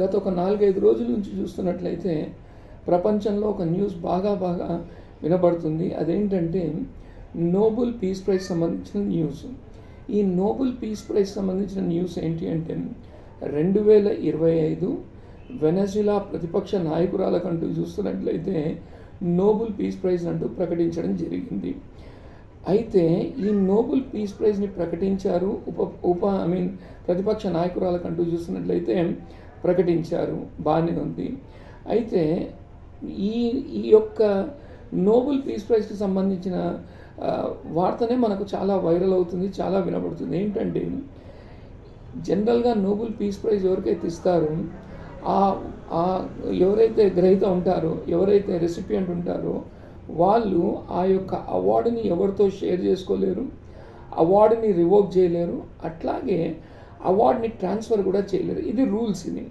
గత ఒక నాలుగైదు రోజుల నుంచి చూస్తున్నట్లయితే ప్రపంచంలో ఒక న్యూస్ బాగా బాగా వినబడుతుంది. అదేంటంటే నోబుల్ పీస్ ప్రైజ్ సంబంధించిన న్యూస్. ఈ నోబుల్ పీస్ ప్రైజ్ సంబంధించిన న్యూస్ ఏంటి అంటే రెండు వేల ఇరవై ఐదు వెనజులా ప్రతిపక్ష నాయకురాలకంటూ చూస్తున్నట్లయితే నోబుల్ పీస్ ప్రైజ్ అంటూ ప్రకటించడం జరిగింది. అయితే ఈ నోబుల్ పీస్ ప్రైజ్ని ప్రకటించారు ఉప ఉప ఐ మీన్ ప్రతిపక్ష నాయకురాలకంటూ చూస్తున్నట్లయితే ప్రకటించారు. బాగానే ఉంది. అయితే ఈ ఈ యొక్క నోబెల్ పీస్ ప్రైజ్కి సంబంధించిన వార్తనే మనకు చాలా వైరల్ అవుతుంది చాలా వినబడుతుంది. ఏంటంటే జనరల్గా నోబెల్ పీస్ ప్రైజ్ ఎవరికైతే ఇస్తారో ఆ ఆ ఎవరైతే గ్రహీత ఉంటారో ఎవరైతే రెసిపియంట్ ఉంటారో వాళ్ళు ఆ యొక్క అవార్డుని ఎవరితో షేర్ చేసుకోలేరు అవార్డుని రివోక్ చేయలేరు. అట్లాగే అవార్డుని ట్రాన్స్ఫర్ కూడా చేయలేదు. ఇది రూల్స్ ఇది.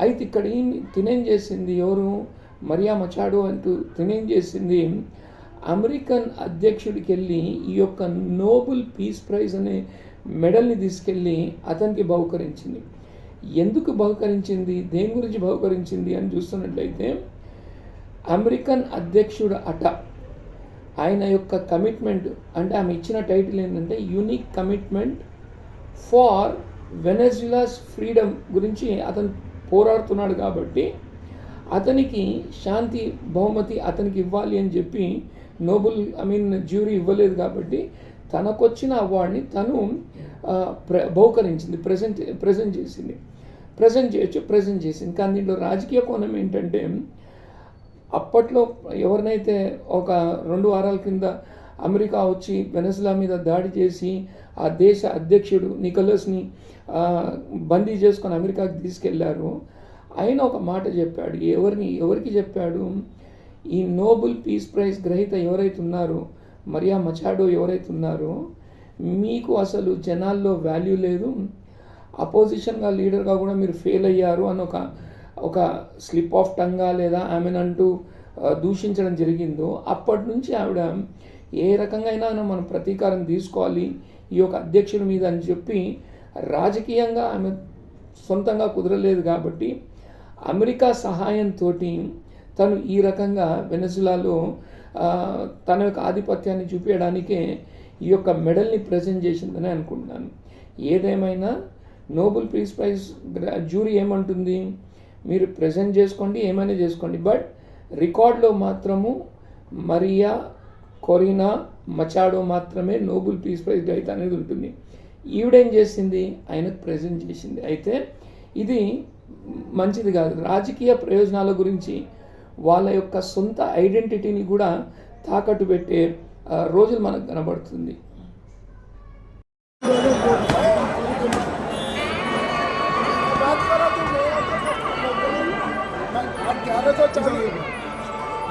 అయితే ఇక్కడ ఏం తినేం చేసింది ఎవరు? మరియా మచాడో అంటూ తినేం చేసింది? అమెరికన్ అధ్యక్షుడికి వెళ్ళి ఈ యొక్క నోబుల్ పీస్ ప్రైజ్ అనే మెడల్ని తీసుకెళ్ళి అతనికి బహుకరించింది. ఎందుకు బహుకరించింది? దేని గురించి బహుకరించింది అని చూస్తున్నట్లయితే అమెరికన్ అధ్యక్షుడు అట ఆయన యొక్క కమిట్మెంట్ అంటే ఆమె ఇచ్చిన టైటిల్ ఏంటంటే unique commitment for Venezuela's freedom గురించి అతను పోరాడుతున్నాడు కాబట్టి అతనికి శాంతి బహుమతి అతనికి ఇవ్వాలి అని చెప్పి నోబెల్ ఐ మీన్ జ్యూరీ ఇవ్వలేదు కాబట్టి తనకొచ్చిన అవార్డుని తను ప్ర బహుకరించింది ప్రజెంట్ ప్రజెంట్ చేసింది. ప్రజెంట్ చేయొచ్చు ప్రజెంట్ చేసింది. కానీ దీంట్లో రాజకీయ కోణం ఏంటంటే అప్పట్లో ఎవరినైతే ఒక రెండు వారాల కింద అమెరికా వచ్చి వెనస్లా మీద దాడి చేసి ఆ దేశ అధ్యక్షుడు నికోలస్ని బందీ చేసుకొని అమెరికాకి తీసుకెళ్ళారు. ఆయన ఒక మాట చెప్పాడు. ఎవరిని ఎవరికి చెప్పాడు? ఈ నోబుల్ పీస్ ప్రైజ్ గ్రహీత ఎవరైతే ఉన్నారో మరియా మచాడో ఎవరైతే ఉన్నారో మీకు అసలు జనాల్లో వాల్యూ లేదు. అపోజిషన్గా లీడర్గా కూడా మీరు ఫెయిల్ అయ్యారు అని ఒక ఒక స్లిప్ ఆఫ్ టంగా లేదా ఆమెను అంటూ దూషించడం జరిగిందో అప్పటి నుంచి ఆవిడ ఏ రకంగా అయినా మనం ప్రతీకారం తీసుకోవాలి. ఈ యొక్క అధ్యక్షుడి మీద అని చెప్పి రాజకీయంగా ఆమె సొంతంగా కుదరలేదు కాబట్టి అమెరికా సహాయంతో తను ఈ రకంగా వెనజులాలో తన యొక్క ఆధిపత్యాన్ని చూపించడానికే ఈ యొక్క మెడల్ని ప్రజెంట్ చేసిందని అనుకుంటున్నాను. ఏదేమైనా నోబెల్ పీస్ ప్రైజ్ జ్యూరీ ఏమంటుంది? మీరు ప్రజెంట్ చేసుకోండి ఏమైనా చేసుకోండి. బట్ రికార్డులో మాత్రము మరియా కొరీనా మచాడో మాత్రమే నోబుల్ పీస్ ప్రైజ్ గ్రహీత అనేది ఉంటుంది. ఈవిడేం చేసింది? ఆయనకు ప్రజెంట్ చేసింది. అయితే ఇది మంచిది కాదు. రాజకీయ ప్రయోజనాల గురించి వాళ్ళ యొక్క సొంత ఐడెంటిటీని కూడా తాకట్టు పెట్టే రోజులు మనకు కనబడుతుంది.